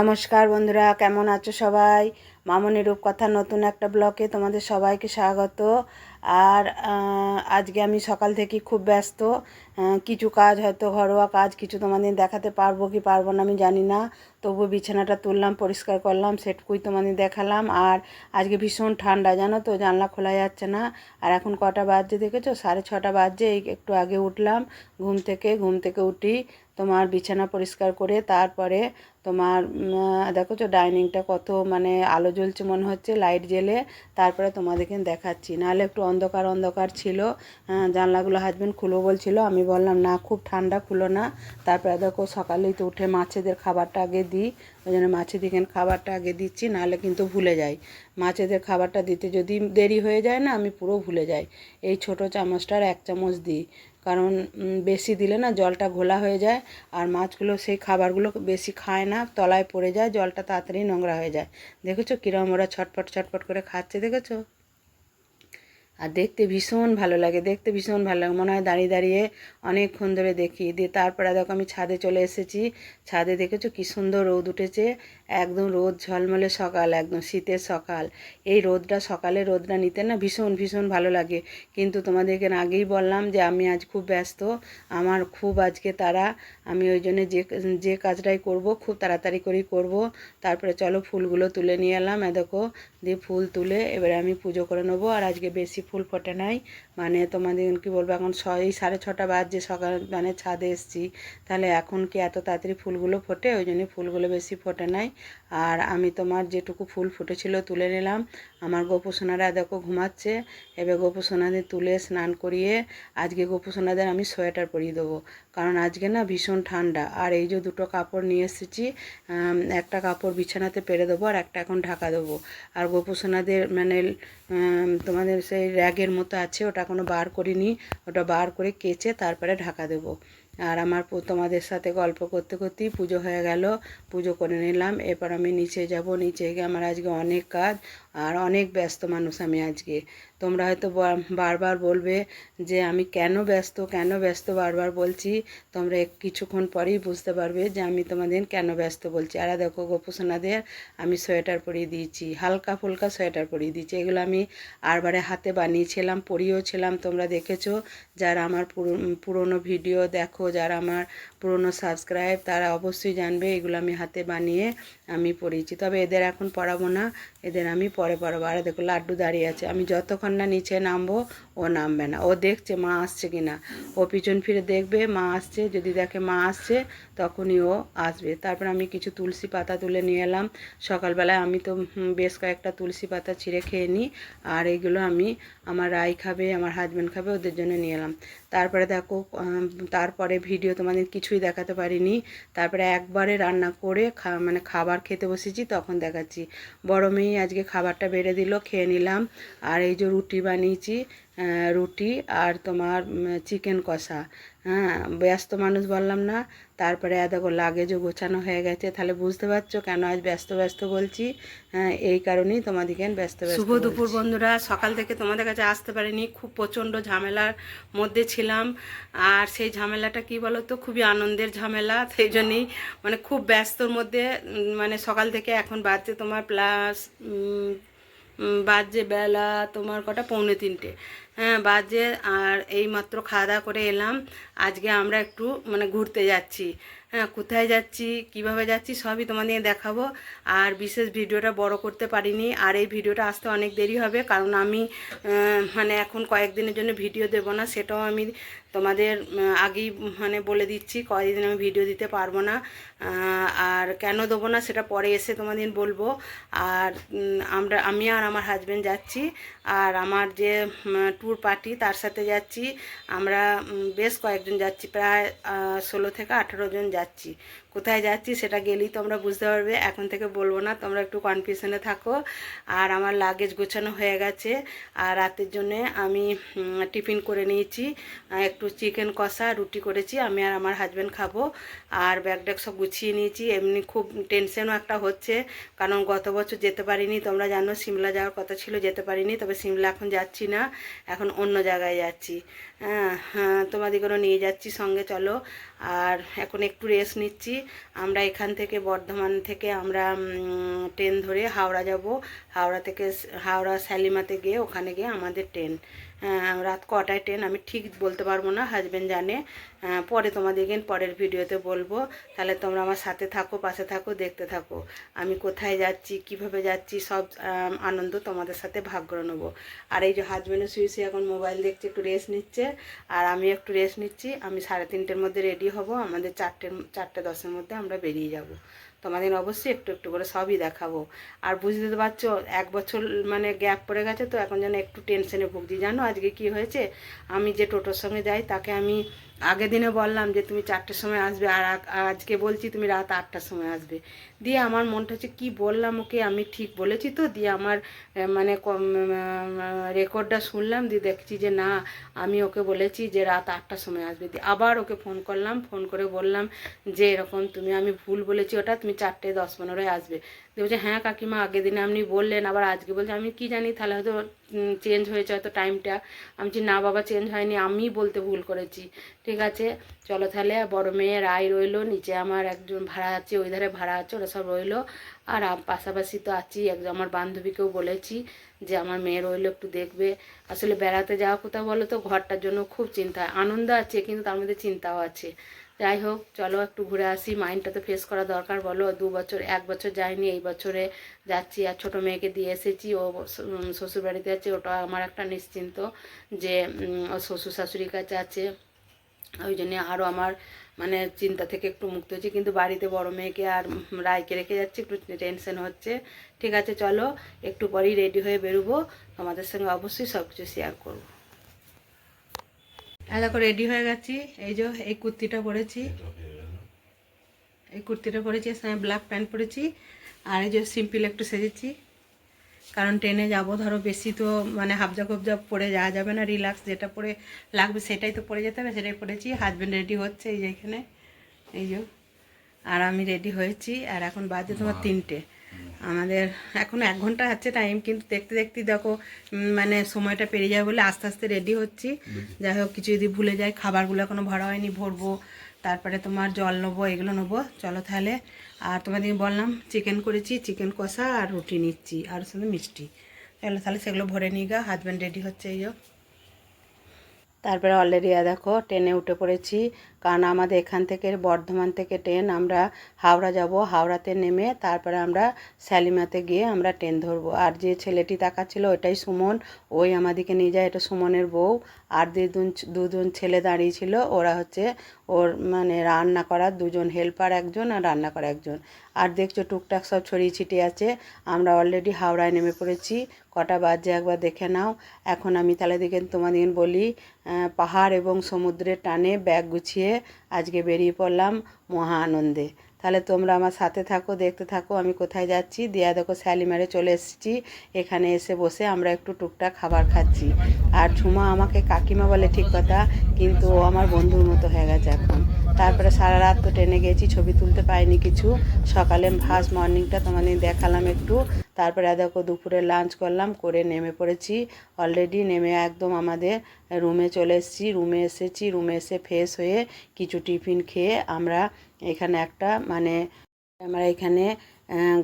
নমস্কার বন্ধুরা, কেমন আছো সবাই? মামনি রূপকথার নতুন একটা ব্লকে তোমাদের সবাইকে স্বাগত। আর আজকে আমি সকাল থেকে খুব ব্যস্ত। কিছু কাজ হয়তো, ঘরোয়া কাজ কিছু তোমাদের দেখাতে পারব কি পারব না আমি জানি না। তবু বিছানাটা তুললাম, পরিষ্কার করলাম, সেটকুই তোমাদের দেখালাম। আর আজকে ভীষণ ঠান্ডা, জানো তো, জানলা খোলা যাচ্ছে না। আর এখন কটা বাজছে দেখেছ? সাড়ে ছটা বাজছে একটু আগে উঠলাম, ঘুম থেকে ঘুম থেকে উঠি। তোমার বিছানা পরিষ্কার করে তারপরে তোমার দেখো তো ডাইনিংটা কত মানে আলো জ্বলছে মনে হচ্ছে, লাইট জ্বেলে তারপরে তোমাদেরকে দেখাচ্ছি। নাহলে একটু অন্ধকার অন্ধকার ছিল জানলাগুলো হাজবেন্ড খুলো বলছিল, আমি বললাম, না, খুব ঠান্ডা, খুলো না। তারপরে দেখো সকালেই তো উঠে মাছেদের খাবারটা আগে দিই, ওই জন্য মাছেদিকে খাবারটা আগে দিচ্ছি, নাহলে কিন্তু ভুলে যাই। মাছেদের খাবারটা দিতে যদি দেরি হয়ে যায় না, আমি পুরো ভুলে যাই। এই ছোট চামচটার এক চামচ দিই। কারণ বেশি দিলে না জলটা ঘোলা হয়ে যায় আর মাছগুলো সেই খাবারগুলো বেশি খায় না, তলায় পড়ে যায়, জলটা তাড়াতাড়ি নোংরা হয়ে যায়। দেখেছ কিরম ওরা ছটপট ছটপট করে খাচ্ছে, দেখেছ? আর দেখতে ভীষণ ভালো লাগে, দেখতে ভীষণ ভালো লাগে। মনে হয় দাঁড়িয়ে দাঁড়িয়ে অনেকক্ষণ ধরে দেখি। দিয়ে তারপরে দেখো আমি ছাদে চলে এসেছি। ছাদে দেখেছ কি সুন্দর রোদ উঠেছে। একদম রোদ ঝলমলে সকাল, একদম শীতের সকাল। এই রোদটা সকালে রোদটা নিতে না ভীষণ ভীষণ ভালো লাগে। কিন্তু তোমাদেরকে আগেই বললাম যে আমি আজ খুব ব্যস্ত। আমার খুব আজকে তারা আমি ওই জন্য যে যে কাজটাই করব, খুব তাড়াতাড়ি করেই করব। তারপরে চলো ফুলগুলো তুলে নিয়ে এলাম। দেখো, দিয়ে ফুল তুলে এবারে আমি পুজো করে নেব। আর আজকে বেশি ফুল ফোটে নাই। মানে তোমাদের কি বলব, এখন ছয় সাড়ে ছটা বাজছে সকাল মানে ছাদে এসছি। তাহলে এখন কি এত তাড়াতাড়ি ফুলগুলো ফোটে? ওই জন্য ফুলগুলো বেশি ফোটে নাই। আর আমি তোমার যেটুকু ফুল ফুটেছিল তুলে নিলাম। আমার গোপুসোনারা দেখো ঘুমাচ্ছে। এবার গোপুসোনাদের তুলে স্নান করিয়ে আজকে গোপুসোনাদের আমি সোয়েটার পরিয়ে দেবো। কারণ আজকে না ভীষণ ঠান্ডা। আর এই যে দুটো কাপড় নিয়ে এসেছি একটা কাপড় বিছানাতে পেরে দেবো আর একটা এখন ঢাকা দেবো। আর গোপুসোনাদের মানে তোমাদের সেই র্যাগের মতো আছে, ওটা এখনও বার করিনি। ওটা বার করে কেচে তারপরে ঢাকা দেবো। আর আমার তোমাদের সাথে গল্প করতে করতেই পুজো হয়ে গেল। পুজো করে নিলাম। এরপর আমি নিচে যাব। নিচে গিয়ে আমার আজকে অনেক কাজ। আর অনেক ব্যস্ত মানুষ আমি আজকে। তোমরা হয়তো বারবার বলবে যে আমি কেন ব্যস্ত কেন ব্যস্ত বারবার বলছি। তোমরা কিছুক্ষণ পরেই বুঝতে পারবে যে আমি তোমাদের কেন ব্যস্ত বলছি। আর দেখো গোপুসোনাদের আমি সোয়েটার পরিয়ে দিয়েছি, হালকা ফুলকা সোয়েটার পরিয়ে দিয়েছি। এগুলো আমি আরবারে হাতে বানিয়েছিলাম, পরিয়েও ছিলাম। তোমরা দেখেছ যারা আমার পুরো- পুরনো ভিডিও দেখো, যারা আমার পুরনো সাবস্ক্রাইব, তারা অবশ্যই জানবে এগুলো আমি হাতে বানিয়ে আমি পরিয়েছি। তবে এদের এখন পড়াবো না, এদের আমি পরে পড়াবো আর দেখো লাড্ডু দাঁড়িয়ে আছে। আমি যতক্ষণ না নিচে নামবো, ও নামবে না। ও দেখছে মা আসছে কি না ও পিছন ফিরে দেখবে, মা আসছে। যদি দেখে মা আসছে, তখনই ও আসবে। তারপর আমি কিছু তুলসী পাতা তুলে নিয়ে এলাম। সকালবেলায় আমি তো বেশ কয়েকটা তুলসী পাতা ছিঁড়ে খেয়ে নিই। আর এইগুলো আমি আমার রাই খাবে, আমার হাজব্যান্ড খাবে, ওদের জন্য নিয়ে এলাম। তারপরে দেখো তারপরে ভিডিও তোমাদের কিছুই দেখাতে পারিনি। তারপরে একবারে রান্না করে খা মানে খাবার খেতে বসেছি, তখন দেখাচ্ছি। বড় মেয়ে আজকে খাবারটা বেড়ে দিল খেয়ে নিলাম। আর এই যে রুটি বানিয়েছি রুটি আর তোমার চিকেন কষা। হ্যাঁ ব্যস্ত মানুষ বললাম না তারপরে দেখো লাগেজও গোছানো হয়ে গেছে। তাহলে বুঝতে পারছ কেন আজ ব্যস্ত ব্যস্ত বলছি? হ্যাঁ এই কারণেই তোমাদেরকে ব্যস্ত ব্যস্ত শুভ দুপুর বন্ধুরা সকাল থেকে তোমাদের কাছে আসতে পারিনি খুব প্রচণ্ড ঝামেলার মধ্যে ছিলাম। আর সেই ঝামেলাটা কি বলো তো খুবই আনন্দের ঝামেলা সেই জন্যই মানে খুব ব্যস্তর মধ্যে মানে সকাল থেকে এখন বাজছে তোমার প্লাস বাজে বেলা তোমার কটা? পৌনে তিনটে। হ্যাঁ বাজে আর এই মাত্র খাওয়া দাওয়া করে এলাম। আজকে আমরা একটু মানে ঘুরতে যাচ্ছি। হ্যাঁ কোথায় যাচ্ছি, কীভাবে যাচ্ছি সবই তোমাদের দেখাবো। আর বিশেষ ভিডিওটা বড় করতে পারিনি। আর এই ভিডিওটা আসতে অনেক দেরি হবে। কারণ আমি মানে এখন কয়েকদিনের জন্য ভিডিও দেব না, সেটাও আমি তোমাদের আগেই মানে বলে দিচ্ছি কয়েকদিন আমি ভিডিও দিতে পারব না। আর কেন দেবো না সেটা পরে এসে তোমাদের বলব। আর আমরা, আমি আর আমার হাজব্যান্ড যাচ্ছি। আর আমার যে ট্যুর পার্টি তার সাথে যাচ্ছি। আমরা বেশ কয়েকজন যাচ্ছি, প্রায় ষোলো থেকে আঠেরো জন যাচ্ছি। কোথায় যাচ্ছি সেটা গেলেই তোমরা বুঝতে পারবে। এখন থেকে বলব না, তোমরা একটু কনফিউশনে থাকো। আর আমার লাগেজ গোছানো হয়ে গেছে। আর রাতের জন্য আমি টিফিন করে নিয়েছি। একটু চিকেন কষা, রুটি করেছি। আমি আর আমার হাজব্যান্ড খাব। আর ব্যাগ ট্যাগ সব গুছিয়ে নিয়েছি। এমনি খুব টেনশনও একটা হচ্ছে। কারণ গত বছর যেতে পারিনি। তোমরা জানো সিমলা যাওয়ার কথা ছিল, যেতে পারিনি। তবে সিমলা এখন যাচ্ছি না। এখন অন্য জায়গায় যাচ্ছি। হ্যাঁ হ্যাঁ তোমাদেরকেও নিয়ে যাচ্ছি সঙ্গে, চলো। আর এখন একটু রেস্ট নিচ্ছি। আমরা এখান থেকে বর্ধমান থেকে আমরা ট্রেন ধরে হাওড়া যাব। হাওড়া থেকে, হাওড়া শ্যালিমাতে গিয়ে ওখানে গিয়ে আমাদের ট্রেন রাত কটায় ট্রেন আমি ঠিক বলতে পারব না হাজব্যান্ড জানে। আহ, পরে তোমাদেরকে পরের ভিডিওতে বলব। তাহলে তোমরা আমার সাথে থাকো পাশে থাকো দেখতে থাকো। আমি কোথায় যাচ্ছি কীভাবে যাচ্ছি সব আনন্দ তোমাদের সাথে ভাগ করে নেব। আর এই যে হাজব্যান্ডের শুয়ে শুয়ে এখন মোবাইল দেখছে একটু রেস্ট নিচ্ছে। আর আমি একটু রেস্ট নিচ্ছি আমি সাড়ে তিনটের মধ্যে রেডি হব। আমাদের চারটের চারটে দশের মধ্যে আমরা বেরিয়ে যাব। তোমাদের অবশ্যই একটু একটু করে সবই দেখাবো। আর বুঝতে তো পারছ, এক বছর মানে গ্যাপ পড়ে গেছে তো, এখন যেন একটু টেনশনে ভুগছি। জানো আজকে কি হয়েছে? আমি যে টোটোর সঙ্গে যাই, তাকে আমি আগের দিনে বললাম যে তুমি চারটের সময় আসবে আর আজকে বলছি তুমি রাত আটটার সময় আসবে। দিয়ে আমার মনটা হচ্ছে কী বললাম ওকে, আমি ঠিক বলেছি তো, দিয়ে আমার মানে রেকর্ডটা শুনলাম, দিয়ে দেখছি যে না, আমি ওকে বলেছি যে রাত আটটার সময় আসবে। দিয়ে আবার ওকে ফোন করলাম, ফোন করে বললাম যে এরকম তুমি, আমি ভুল বলেছি ওটা, তুমি চারটে দশ পনেরোয় আসবে। দিয়ে বলছে হ্যাঁ কাকিমা, আগের দিনে আপনি বললেন, আবার আজকে বলছে, আমি কি জানি, তাহলে হয়তো চেঞ্জ হয়েছে হয়তো টাইমটা আমি বলছি, না বাবা চেঞ্জ হয়নি, আমি বলতে ভুল করেছি। ঠিক আছে? চলো তাহলে, বড় মেয়ে রায় রইল, নিচে আমার একজন ভাড়া আছে, ওই ধারে ভাড়া আছে, ওরা সব রইল। আর পাশাপাশি তো আছি একজন আমার বান্ধবীকেও বলেছি যে, আমার মেয়ে রইল, একটু দেখবে। আসলে বেড়াতে যাওয়া কোথাও বলো তো, ঘরটার জন্য খুব চিন্তা, আনন্দ আছে, কিন্তু তার মধ্যে চিন্তাও আছে। যাই হোক, চলো একটু ঘুরে আসি। মাইন্ডটা তো ফ্রেশ করা দরকার, বলো। দু বছর, এক বছর যাইনি, এই বছরে যাচ্ছি আর ছোটো মেয়েকে দিয়ে এসেছি। ও শ্বশুর বাড়িতে আছে। ওটা আমার একটা নিশ্চিন্ত যে ওর শ্বশুর শাশুড়ির কাছে আছে। ওই জন্যে আরও আমার মানে চিন্তা থেকে একটু মুক্ত হচ্ছে কিন্তু বাড়িতে বড় মেয়েকে আর রায়কে রেখে যাচ্ছি। একটু টেনশন হচ্ছে। ঠিক আছে, চলো। একটু পরেই রেডি হয়ে বেরোবো। তোমাদের সঙ্গে অবশ্যই সব কিছু শেয়ার করব। দেখো রেডি হয়ে গেছি। এই যে এই কুর্তিটা পরেছি। এই কুর্তিটা পরেছি সঙ্গে ব্ল্যাক প্যান্ট পরেছি। আর এই যে সিম্পল একটু সেজেছি। কারণ ট্রেনে যাব ধরো বেশি তো মানে হাবজা কবজা পরে যাওয়া যাবে না রিল্যাক্স যেটা পরে লাগবে সেটাই তো পরে যেতে হবে সেটাই পরেছি। হাজব্যান্ড রেডি হচ্ছে এই যে এখানে। এই যে। আর আমি রেডি হয়েছি। আর এখন বাজে তোমার তিনটে। আমাদের এখন এক ঘণ্টা আছে টাইম কিন্তু দেখতে দেখতে দেখো মানে সময়টা পেরিয়ে যাবে বলে আস্তে আস্তে রেডি হচ্ছি। যাই হোক কিছু যদি ভুলে যাই খাবারগুলো এখনও ভরা হয়নি ভরবো। তারপরে তোমার জল নেব এগুলো নেব। চলো তাহলে আর তোমাদের বললাম চিকেন করেছি চিকেন কষা আর রুটি নিচ্ছি আর সাথে মিষ্টি। চলো তাহলে সেগুলো ভরে নিয়ে গা হাজব্যান্ড রেডি হচ্ছে এই তারপরে অলরেডি দেখো ট্রেনে উঠে পড়েছি। কারণ আমাদের এখান থেকে, বর্ধমান থেকে ট্রেন আমরা হাওড়া যাব। হাওড়াতে নেমে তারপরে আমরা শ্যালিমাতে গিয়ে আমরা ট্রেন ধরবো। আর যে ছেলেটি তাকাচ্ছিল ওটাই সুমন। ওই আমাদেরকে নিয়ে যায়, এটা সুমনের বউ। আর দুজন দুজন ছেলে দাঁড়িয়ে ছিল। ওরা হচ্ছে ওর মানে রান্না করার দুজন হেল্পার একজন আর রান্না করা একজন। আর দেখছ টুকটাক সব ছড়িয়ে ছিটিয়ে আছে। আমরা অলরেডি হাওড়ায় নেমে পড়েছি। কটা বাজে একবার দেখে নাও। এখন আমি তাহলে দেখে তোমাদের বলি পাহাড় এবং সমুদ্রের টানে ব্যাগ গুছিয়ে আজকে বেরিয়ে পড়লাম মহা আনন্দে। তাহলে তোমরা আমার সাথে থাকো, দেখতে থাকো, আমি কোথায় যাচ্ছি? দিয়া দেখো স্যালিমারে চলে এসেছি। এখানে এসে বসে আমরা একটু টুকটাক খাবার খাচ্ছি। আর ঝুমা আমাকে কাকিমা বলে ঠিক কথা, কিন্তু ও আমার বন্ধুর মতো হয়ে গেছে এখন। তারপরে সারা রাত তো ট্রেনে গেছি, ছবি তুলতে পাইনি কিছু। সকালে ফার্স্ট মর্নিংটা তোমাদের দেখালাম একটু। তারপরে দেখো দুপুরে লাঞ্চ করলাম, করে নেমে পড়েছি। অলরেডি নেমে একদম আমাদের রুমে চলে এসেছি। রুমে এসেছি, রুমে এসে ফ্রেশ হয়ে কিছু টিফিন খেয়ে আমরা এখানে একটা মানে আমরা এখানে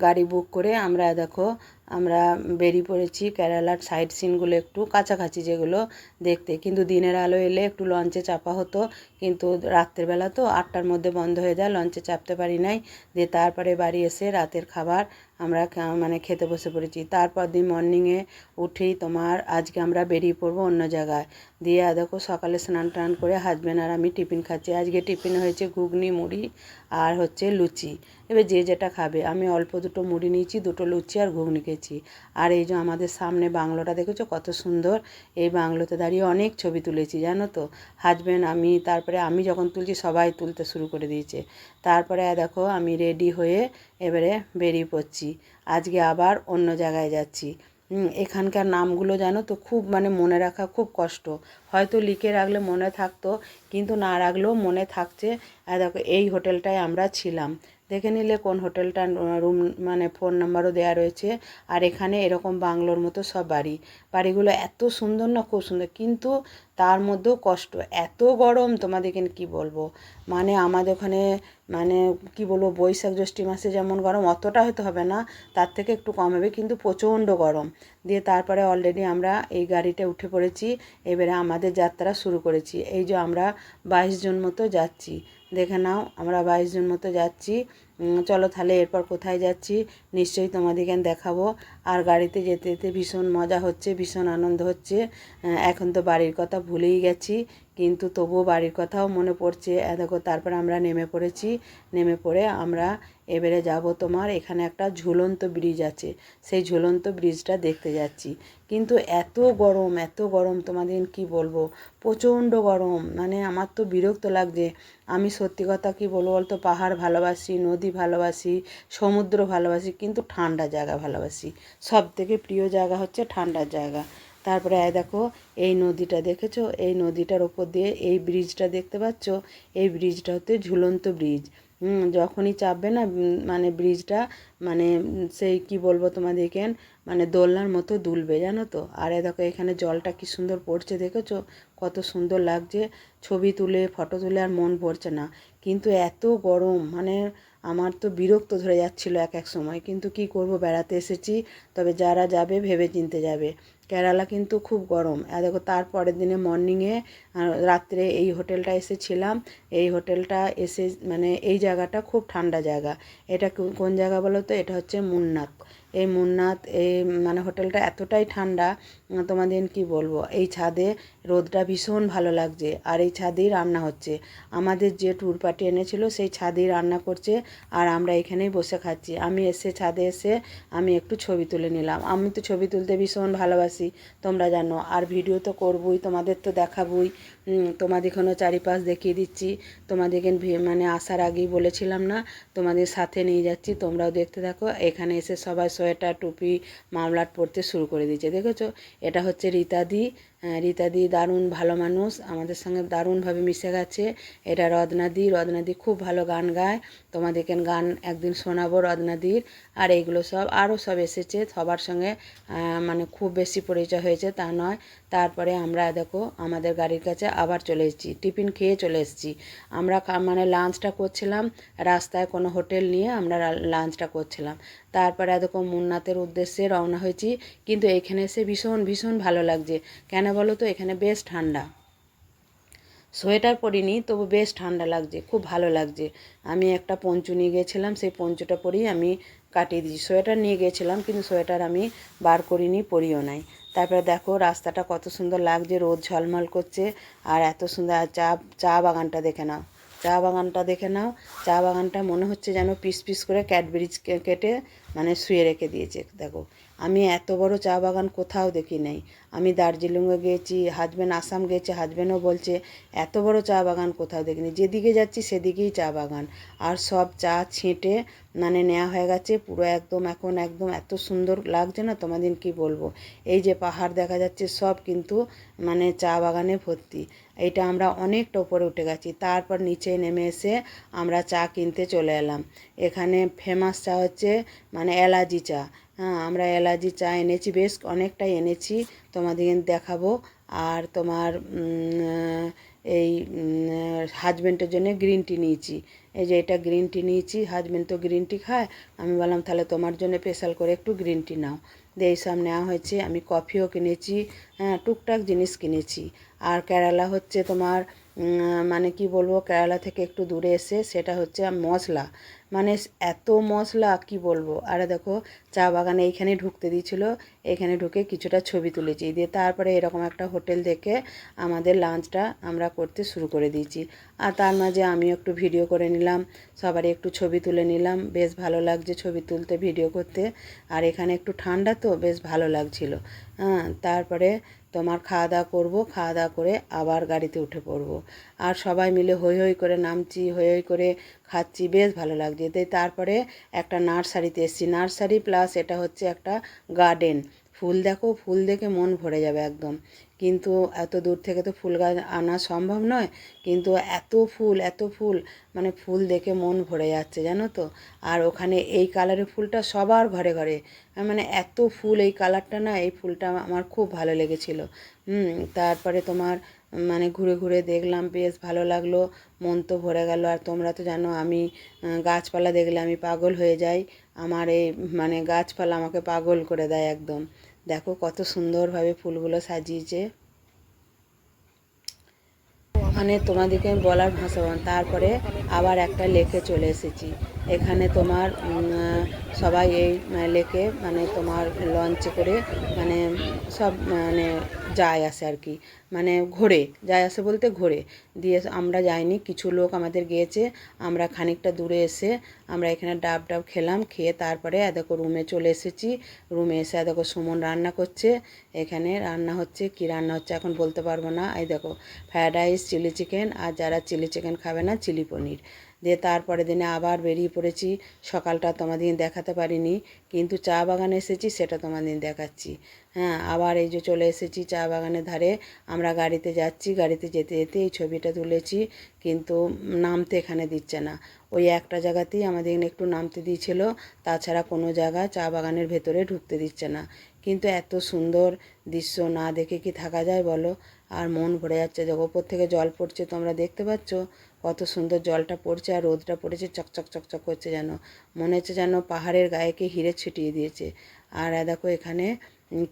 গাড়ি বুক করে আমরা দেখো, আমরা বেরিয়ে পড়েছি কেরালার সাইড সিনগুলো একটু কাছাকাছি যেগুলো দেখতে। কিন্তু দিনের আলো এলে একটু লঞ্চে চাপা হতো, কিন্তু রাত্রেবেলা তো আটটার মধ্যে বন্ধ হয়ে যায়, লঞ্চে চাপতে পারি নাই। দিয়ে তারপরে বাড়ি এসে রাতের খাবার আমরা মানে খেতে বসে পড়েছি। তারপর দিন মর্নিংয়ে উঠেই তোমার আজকে আমরা বেরিয়ে পড়ব অন্য জায়গায়। দিয়ে দেখো সকালে স্নান টান করে হাজব্যান্ড আর আমি টিফিন খাচ্ছি। আজকে টিফিন হয়েছে ঘুগনি, মুড়ি আর হচ্ছে লুচি। এবার যে যেটা খাবে, আমি অল্প দুটো মুড়ি নিয়েছি, দুটো লুচি আর ঘুগনি খেয়েছি। আর এই যে আমাদের সামনে বাংলোটা দেখেছ, কত সুন্দর! এই বাংলোতে দাঁড়িয়ে অনেক ছবি তুলেছি, জানো তো? হাজব্যান্ড আমি, তারপরে আমি যখন তুলছি, সবাই তুলতে শুরু করে দিয়েছে। তারপরে দেখো আমি রেডি হয়ে এবারে বেরিয়ে পড়ছি। আজকে আবার অন্য জায়গায় যাচ্ছি। এখানকার নামগুলো জানো তো, খুব মানে মনে রাখা খুব কষ্ট। হয়তো লিখে রাখলে মনে থাকতো, কিন্তু না রাখলেও মনে থাকছে। আর দেখো, এই হোটেলটায় আমরা ছিলাম। দেখে নিলে কোন হোটেলটা, রুম মানে ফোন নাম্বারও দেওয়া রয়েছে। আর এখানে এরকম বাংলোর মতো সব বাড়ি। বাড়িগুলো এত সুন্দর না, খুব সুন্দর। কিন্তু তার মধ্যেও কষ্ট। এত গরম, তোমাদেরকে কি বলব? মানে আমাদের ওখানে মানে কি বলব, বৈশাখ জ্যৈষ্ঠী মাসে যেমন গরম, অতটা হয়তো হবে না। তার থেকে একটু কম হবে, কিন্তু প্রচণ্ড গরম। দিয়ে তারপরে অলরেডি আমরা এই গাড়িটা উঠে পড়েছি। এবারে আমাদের যাত্রা শুরু করেছি। এই যে আমরা বাইশ জন মতো যাচ্ছি। দেখে নাও, আমরা বাইশ জন মতো যাচ্ছি। চলো তাহলে এরপর কোথায় যাচ্ছি? নিশ্চয়ই তোমাদেরকে দেখাবো। আর গাড়িতে যেতে যেতে ভীষণ মজা হচ্ছে, ভীষণ আনন্দ হচ্ছে। এখন তো বাড়ির কথা ভুলেই গেছি। কিন্তু তবুও বাড়ির কথাও মনে পড়ছে। দেখো, তারপর আমরা নেমে পড়েছি। নেমে পড়ে আমরা এবারে যাব তোমার, এখানে একটা ঝুলন্ত ব্রিজ আছে। সেই ঝুলন্ত ব্রিজটা দেখতে যাচ্ছি। কিন্তু এত গরম এত গরম তোমাদের কি বলব? প্রচণ্ড গরম। মানে আমার তো বিরক্ত লাগছে। আমি সত্যি কথা কি বলব বলতো? পাহাড় ভালোবাসি, নদী ভালোবাসি, সমুদ্র ভালোবাসি, কিন্তু ঠান্ডা জায়গা ভালোবাসি। সব থেকে প্রিয় জায়গা হচ্ছে ঠান্ডার জায়গা। তারপরে দেখো, এই নদীটা দেখেছ? এই নদীটার ওপর দিয়ে এই ব্রিজটা দেখতে পাচ্ছ? এই ব্রিজটা হচ্ছে ঝুলন্ত ব্রিজ যখনই চাপবে না মানে ব্রিজটা মানে সেই কি বলব তোমাদেরকে মানে দোলনার মতো দুলবে, জানো তো? আর এ দেখো, এখানে জলটা কি সুন্দর পড়ছে, দেখেছ? কত সুন্দর লাগছে। ছবি তুলে ফটো তুলে আর মন ভরছে না। কিন্তু এত গরম মানে আমার তো বিরক্ত ধরে যাচ্ছিল এক এক সময়। কিন্তু কি করব, বেড়াতে এসেছি, তবে যারা যাবে ভেবে চিনতে যাবে। কেরালা কিন্তু খুব গরম। দেখো তারপরের দিনে মর্নিংয়ে রাত্রে এই হোটেলটা এসেছিলাম। এই হোটেলটা এসে মানে এই জায়গাটা খুব ঠান্ডা জায়গা। এটা কোন জায়গা বলো তো? এটা হচ্ছে মুন্নাথ এই মুন্নাথ এই মানে হোটেলটা এতটাই ঠান্ডা তোমাদের কি বলব? এই ছাদে রোদটা ভীষণ ভালো লাগছে আর এই ছাদেই রান্না হচ্ছে। আমাদের যে ট্যুর পার্টি এনেছিল সেই ছাদেই রান্না করছে আর আমরা এখানেই বসে খাচ্ছি। আমি এসে ছাদে এসে আমি একটু ছবি তুলে নিলাম। আমি তো ছবি তুলতে ভীষণ ভালোবাসি তোমরা জানো। আর ভিডিও তো করবই তোমাদের তো দেখাবই। উম, তোমাদেরখানেও চারিপাশ দেখিয়ে দিচ্ছি। তোমাদেরকে মানে আসার আগেই বলেছিলাম না তোমাদের সাথে নিয়ে যাচ্ছি। তোমরাও দেখতে থাকো। এখানে এসে সবাই সোয়েটার টুপি মামলাট পরতে শুরু করে দিয়েছে দেখেছ? এটা হচ্ছে রীতাদি। রীতাদি দারুণ ভালো মানুষ, আমাদের সঙ্গে দারুণভাবে মিশে গেছে। এটা রদনাদি রদনাদি খুব ভালো গান গায়। তোমাদেরকে গান একদিন শোনাবো রদনাদির আর এইগুলো সব আরও সব এসেছে, সবার সঙ্গে মানে খুব বেশি পরিচয় হয়েছে তা নয়। তারপরে আমরা দেখো, আমাদের গাড়ির কাছে আবার চলে এসেছি, টিফিন খেয়ে চলে এসেছি। আমরা মানে লাঞ্চটা করছিলাম, রাস্তায় কোনো হোটেল নিয়ে আমরা লাঞ্চটা করছিলাম। তারপরে দেখো মুন্নাতের উদ্দেশ্যে রওনা হয়েছি, কিন্তু এখানে এসে ভীষণ ভীষণ ভালো লাগছে। কেন বলো তো এখানে বেশ ঠান্ডা। সোয়েটার পরিনি, তবু বেশ ঠান্ডা লাগছে, খুব ভালো লাগছে। আমি একটা পঞ্চু নিয়ে গেছিলাম, সেই পঞ্চুটা পরেই আমি কাটিয়ে দিয়েছি। সোয়েটার নিয়ে গেছিলাম, কিন্তু সোয়েটার আমি বার করিনি, পরিও নাই। তারপরে দেখো, রাস্তাটা কত সুন্দর লাগছে, রোদ ঝলমল করছে, আর এত সুন্দর চা চা বাগানটা দেখে নাও। চা বাগানটা দেখে নাও, চা বাগানটা মনে হচ্ছে যেন পিস পিস করে ক্যাডবেরিজ কেটে মানে শুয়ে রেখে দিয়েছে। দেখো, আমি এত বড় চা বাগান কোথাও দেখি নাই। আমি দার্জিলিংয়ে গিয়েছি হাজব্যান্ড আসাম গেছে হাজব্যান্ডও বলছে, এত বড় চা বাগান কোথাও দেখিনি। যেদিকে যাচ্ছি সেদিকেই চা বাগান। আর সব চা ছেঁটে মানে নেওয়া হয়ে গেছে, পুরো একদম এখন একদম এত সুন্দর লাগছে না, তোমাদের কি বলব? এই যে পাহাড় দেখা যাচ্ছে, সব কিন্তু মানে চা বাগানে ভর্তি। এইটা আমরা অনেকটা উপরে উঠে গেছি, তারপর নিচে নেমে এসে আমরা চা কিনতে চলে এলাম। এখানে ফেমাস চা হচ্ছে মানে এলাচি চা। হ্যাঁ আমরা এলাচি চা এনেছি, বেশ অনেকটাই এনেছি। তোমাদের দেখাবো। আর তোমার এই হাজব্যান্ডের জন্য গ্রিন টি নিয়েছি। এই যে এটা গ্রিন টি নিয়েছি হাজব্যান্ড তো গ্রিন টি খায়। আমি বললাম, তাহলে তোমার জন্য স্পেশাল করে একটু গ্রিন টি নাও। দিয়ে এইসব নেওয়া হয়েছে। আমি কফিও কিনেছি হ্যাঁ টুকটাক জিনিস কিনেছি। আর কেরালা হচ্ছে তোমার মানে কি বলব, কেরালা থেকে একটু দূরে এসে সেটা হচ্ছে মশলা। মানে এত মশলা, কি বলব? আর দেখো, চা বাগানে এইখানে ঢুকতে দিয়েছিল, এখানে ঢুকে কিছুটা ছবি তুলেছি। দিয়ে তারপরে এরকম একটা হোটেল দেখে আমাদের লাঞ্চটা আমরা করতে শুরু করে দিয়েছি। আর তার মাঝে আমিও একটু ভিডিও করে নিলাম, সবারই একটু ছবি তুলে নিলাম। বেশ ভালো লাগছে ছবি তুলতে, ভিডিও করতে। আর এখানে একটু ঠান্ডা তো, বেশ ভালো লাগছিল। হ্যাঁ তারপরে তোমার খাওয়া দাওয়া করব খাওয়া দাওয়া করে আবার গাড়িতে উঠে পড়ব। আর সবাই মিলে হই হই করে নামছি হই হই করে খাচ্ছি, বেশ ভালো লাগছে। তাই তারপরে একটা নার্সারিতে এসেছি। নার্সারি প্লাস এটা হচ্ছে একটা গার্ডেন। ফুল দেখো, ফুল দেখে মন ভরে যাবে একদম। কিন্তু এত দূর থেকে তো ফুল গাছ আনা সম্ভব নয়, কিন্তু এত ফুল এত ফুল মানে ফুল দেখে মন ভরে যাচ্ছে, জানো তো? আর ওখানে এই কালারের ফুলটা সবার ঘরে ঘরে মানে এত ফুল এই কালারটা না, এই ফুলটা আমার খুব ভালো লেগেছিল। হুম, তারপরে তোমার মানে ঘুরে ঘুরে দেখলাম, বেশ ভালো লাগল, মন তো ভরে গেল। আর তোমরা তো জানো, আমি গাছপালা দেখলে আমি পাগল হয়ে যাই। আমার এই মানে গাছপালা আমাকে পাগল করে দেয় একদম। দেখো কত সুন্দরভাবে ফুলগুলো সাজিয়েছে। মানে তোমাদেরকে বলার ভাষা তারপরে আবার একটা লেখে চলে এসেছি। এখানে তোমার সবাই এই লেকে মানে তোমার লঞ্চে করে মানে সব মানে যায় আসে আর কি। মানে ঘোরে, যায় আসে বলতে ঘোরে। দিয়ে আমরা যাইনি, কিছু লোক আমাদের গিয়েছে, আমরা খানিকটা দূরে এসে আমরা এখানে ডাব ডাব খেলাম, খেয়ে তারপরে দেখো রুমে চলে এসেছি। রুমে এসে দেখো সুমন রান্না করছে। এখানে রান্না হচ্ছে, কি রান্না হচ্ছে এখন বলতে পারব না। এই দেখো ফ্রায়েড রাইস চিলি চিকেন আর যারা চিলি চিকেন খাবে না চিলি পনির। দিয়ে তারপরে দিনে আবার বেরিয়ে পড়েছি, সকালটা তোমাদের দেখাতে পারিনি, কিন্তু চা বাগানে এসেছি, সেটা তোমাদের দেখাচ্ছি। হ্যাঁ আবার এই যে চলে এসেছি চা বাগানের ধারে, আমরা গাড়িতে যাচ্ছি, গাড়িতে যেতে যেতে এই ছবিটা তুলেছি, কিন্তু নামতে এখানে দিচ্ছে না। ওই একটা জায়গাতেই আমাদের একটু নামতে দিয়েছিল, তাছাড়া কোনো জায়গা চা বাগানের ভেতরে ঢুকতে দিচ্ছে না। কিন্তু এত সুন্দর দৃশ্য না দেখে কি থাকা যায় বলো? আর মন ভরে যাচ্ছে যে ওপর থেকে জল পড়ছে, তোমরা দেখতে পাচ্ছ? কত সুন্দর জলটা পড়ছে আর রোদটা পড়েছে চকচক চকচক করছে যেন। মনে হচ্ছে যেন পাহাড়ের গায়েকে হিরে ছিটিয়ে দিয়েছে। আর দেখো এখানে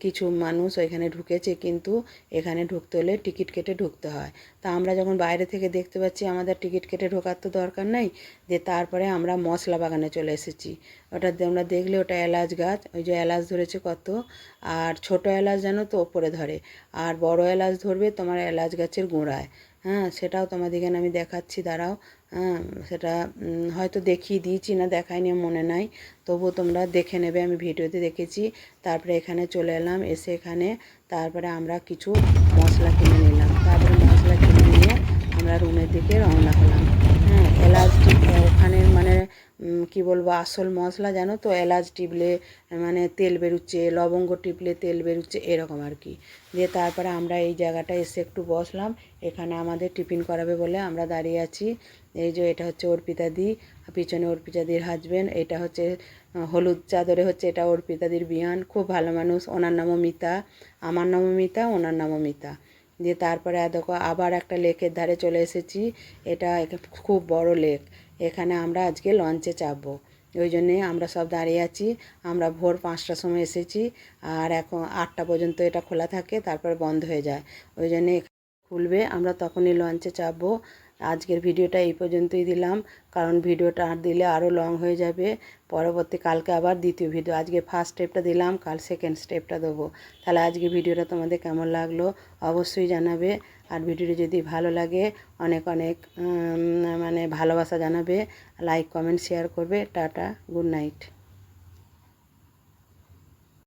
কিছু মানুষ ওইখানে ঢুকেছে, কিন্তু এখানে ঢুকতে হলে টিকিট কেটে ঢুকতে হয়। তা আমরা যখন বাইরে থেকে দেখতে পাচ্ছি আমাদের টিকিট কেটে ঢোকার তো দরকার নেই যে তারপরে আমরা মশলা বাগানে চলে এসেছি। ওটা আমরা দেখলে ওটা এলাচ গাছ, ওই যে এলাচ ধরেছে কত। আর ছোট এলাচ যেন তো ওপরে ধরে, আর বড় এলাচ ধরবে তোমার এলাচ গাছের গোড়ায়। হ্যাঁ সেটাও তোমাদেরকে আমি দেখাচ্ছি, দাঁড়াও। হ্যাঁ সেটা হয়তো দেখিয়ে দিয়েছি না, দেখায়নি, মনে নাই। তবুও তোমরা দেখে নেবে, আমি ভিডিওতে দেখেছি। তারপরে এখানে চলে এলাম, এসে এখানে তারপরে আমরা কিছু মশলা কিনে নিলাম। তারপরে মশলা কিনে নিয়ে আমরা রুমের দিকে রওনা হলাম হ্যাঁ এলাচ টি- ওখানে মানে উম, কি বলব, আসল মশলা জানো তো? এলাচ টিপলে মানে তেল বেরোচ্ছে, লবঙ্গ টিপলে তেল বেরোচ্ছে, এরকম আর কি। দিয়ে তারপরে আমরা এই জায়গাটা এসে একটু বসলাম। এখানে আমাদের টিফিন করাবে বলে আমরা দাঁড়িয়ে আছি। এই যে এটা হচ্ছে অর্পিতাদি, পিছনে অর্পিতাদির হাজবেন্ড এটা হচ্ছে, হলুদ চাদরে হচ্ছে এটা অর্পিতাদির বিয়ান। খুব ভালো মানুষ, ওনার নামও মিতা। আমার নামও মিতা, ওনার নামও মিতা। দিয়ে তারপরে দেখো আবার একটা লেকের ধারে চলে এসেছি। এটা খুব বড় লেক। এখানে আমরা আজকে লঞ্চে চাপবো। ওই জন্যে আমরা সব দাঁড়িয়ে আছি। আমরা ভোর পাঁচটার সময় এসেছি আর এখন আটটা পর্যন্ত এটা খোলা থাকে, তারপরে বন্ধ হয়ে যায়। ওই জন্যে খুলবে, আমরা তখনই লঞ্চে চাপবো। আজকের ভিডিওটা এই পর্যন্তই দিলাম, কারণ ভিডিওটা আর দিলে আরও লং হয়ে যাবে। পরবর্তী কালকে আবার দ্বিতীয় ভিডিও আজকে ফার্স্ট স্টেপটা দিলাম, কাল সেকেন্ড স্টেপটা দেবো। তাহলে আজকে ভিডিওটা তোমাদের কেমন লাগল অবশ্যই জানাবে। আর ভিডিওটি যদি ভালো লাগে, অনেক অনেক মানে ভালোবাসা জানাবে লাইক কমেন্ট শেয়ার করবে, টাটা গুড নাইট